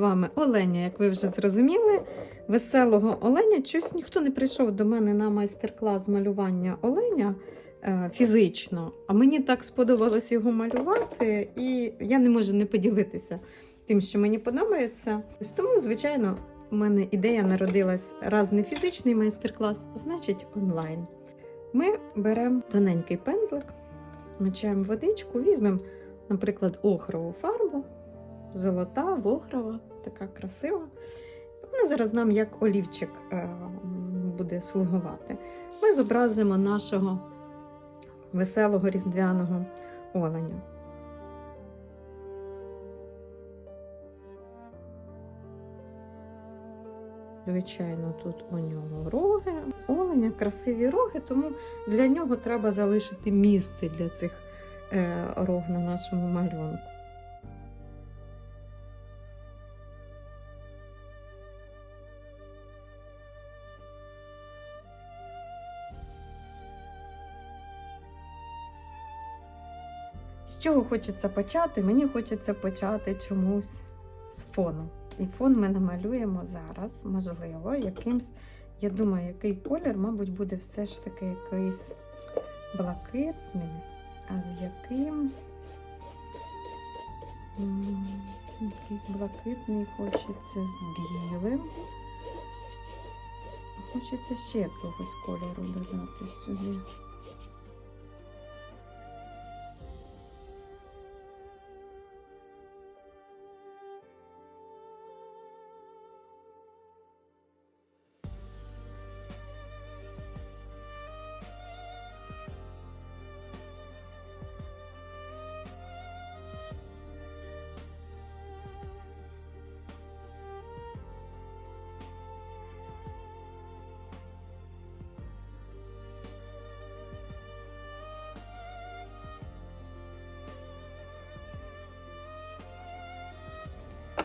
вами Оленя, як ви вже зрозуміли, веселого Оленя. Щось ніхто не прийшов до мене на майстер-клас малювання Оленя е, фізично, а мені так сподобалось його малювати, і я не можу не поділитися тим, що мені подобається. Тому, звичайно, у мене ідея народилась раз не фізичний майстер-клас, значить онлайн. Ми беремо тоненький пензлик, мочаємо водичку, візьмемо, наприклад, охрову фарбу, золота, вохрова, така красива. Вона зараз нам як олівчик е, буде слугувати. Ми зобразимо нашого веселого різдвяного оленя. Звичайно, тут у нього роги, оленя, красиві роги, тому для нього треба залишити місце для цих е, рог на нашому малюнку. З чого хочеться почати? Мені хочеться почати чомусь з фону. І фон ми намалюємо зараз, можливо, якимсь, я думаю, який колір, мабуть, буде все ж таки якийсь блакитний, а з яким якийсь блакитний хочеться з білим. Хочеться ще якогось кольору додати сюди.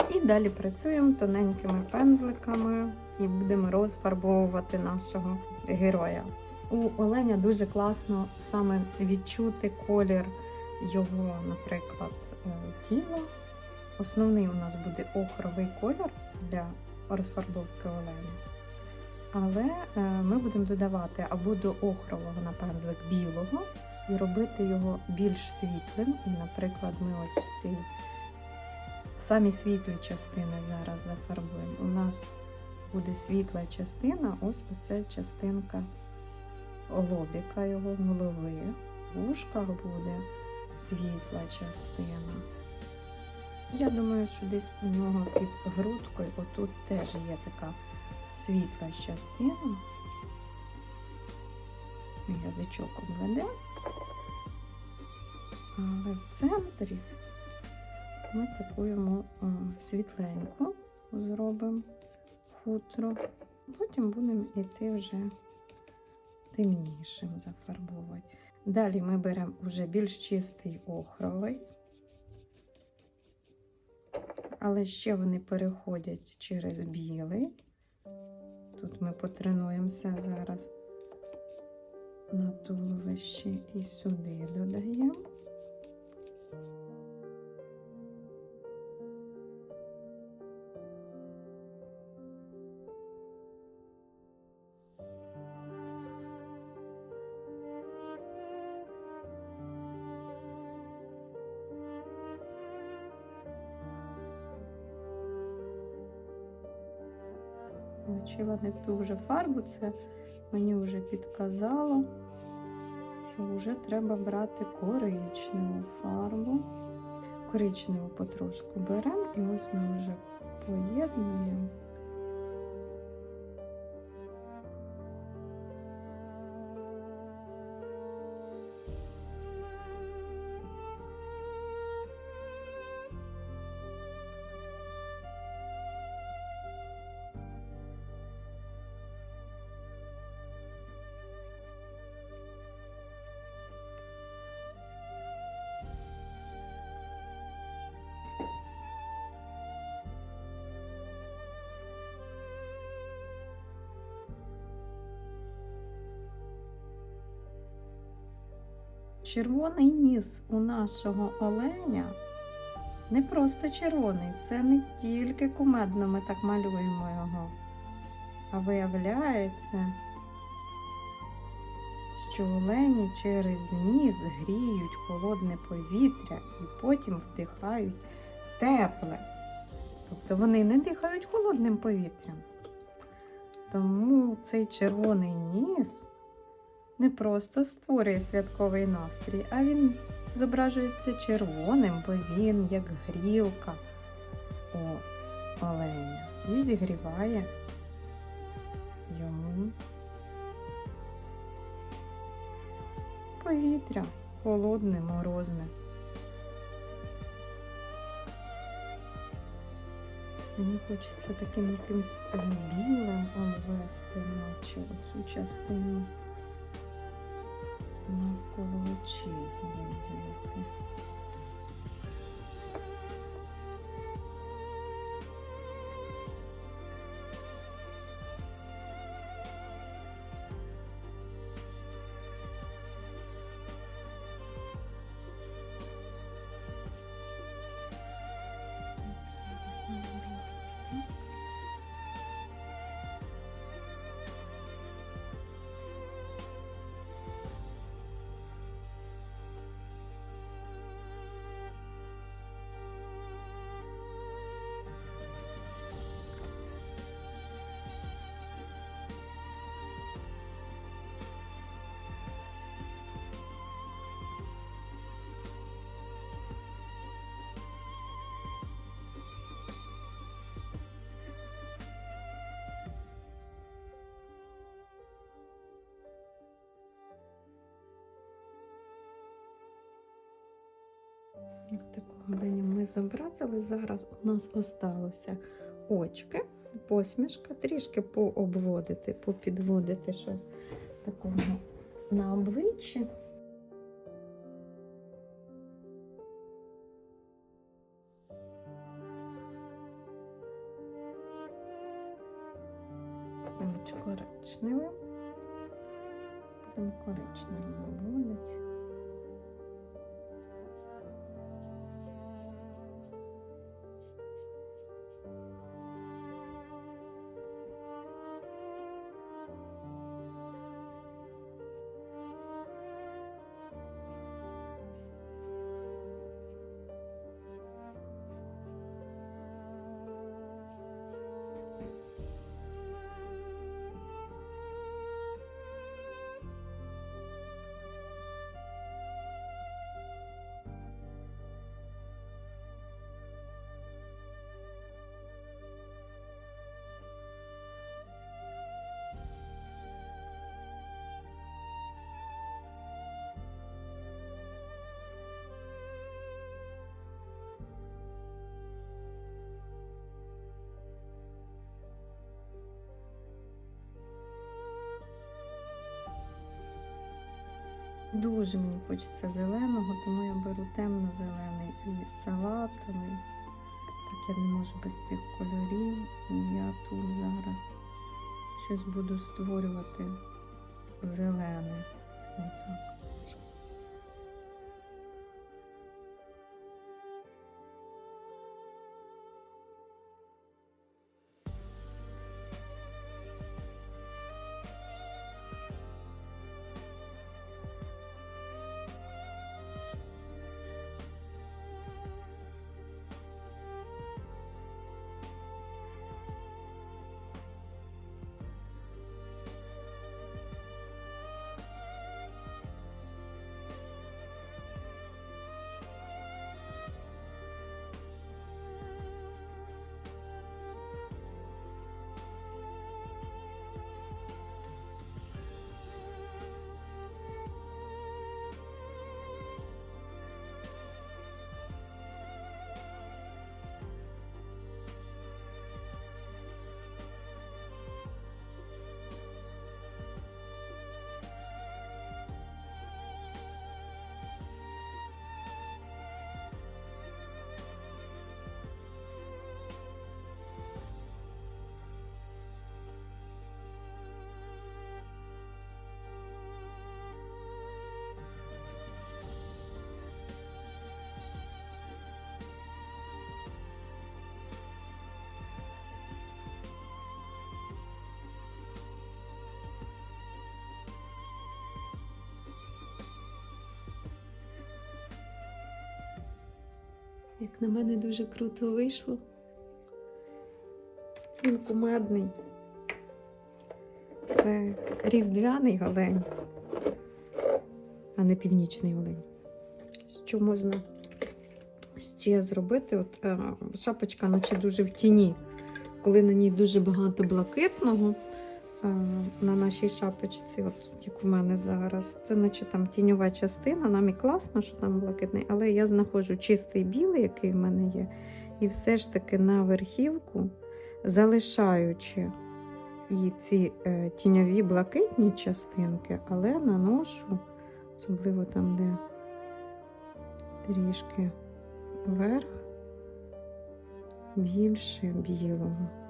І далі працюємо тоненькими пензликами і будемо розфарбовувати нашого героя. У Оленя дуже класно саме відчути колір його, наприклад, е, тіла. Основний у нас буде охровий колір для розфарбовки Оленя. Але е, ми будемо додавати або до охрового на пензлик білого і робити його більш світлим. І, наприклад, ми ось в цій самі світлі частини зараз зафарбуємо. У нас буде світла частина, ось оця частинка лобіка його голови. В ушках буде світла частина. Я думаю, що десь у нього під грудкою, отут теж є така світла частина. Язичок обведе. Але в центрі ми таку йому світленьку зробимо хутро. Потім будемо йти вже темнішим зафарбовувати. Далі ми беремо вже більш чистий охровий, але ще вони переходять через білий. Тут ми потренуємося зараз на туловище і сюди додаємо. Мочила не в ту вже фарбу, це мені вже підказало, що вже треба брати коричневу фарбу. Коричневу потрошку беремо і ось ми вже поєднуємо. Червоний ніс у нашого оленя не просто червоний, це не тільки кумедно ми так малюємо його. А виявляється, що олені через ніс гріють холодне повітря і потім вдихають тепле. Тобто вони не дихають холодним повітрям. Тому цей червоний ніс не просто створює святковий настрій, а він зображується червоним, бо він як грілка. У оленя. І зігріває йому повітря холодне, морозне. Мені хочеться таким якимсь білим обвести, наче оцю частину навколо очей виділити. Такого дня ми зобразили. Зараз у нас осталося очки, посмішка, трішки пообводити, попідводити щось такого на обличчі. Візьмемо коричневим. Будемо коричневим Дуже мені хочеться зеленого, тому я беру темно-зелений і салатовий. Так я не можу без цих кольорів. І я тут зараз щось буду створювати зелене. Отак. Як на мене дуже круто вийшло. Він кумедний. Це різдвяний олень, а не північний олень. Що можна ще зробити? От, е, шапочка, наче дуже в тіні. Коли на ній дуже багато блакитного на нашій шапочці, от як в мене зараз, це наче там тіньова частина. Нам і класно, що там блакитний, але я знаходжу чистий білий, який в мене є, і все ж таки на верхівку, залишаючи і ці е, тіньові блакитні частинки, але наношу, особливо там, де трішки вверх, більше білого.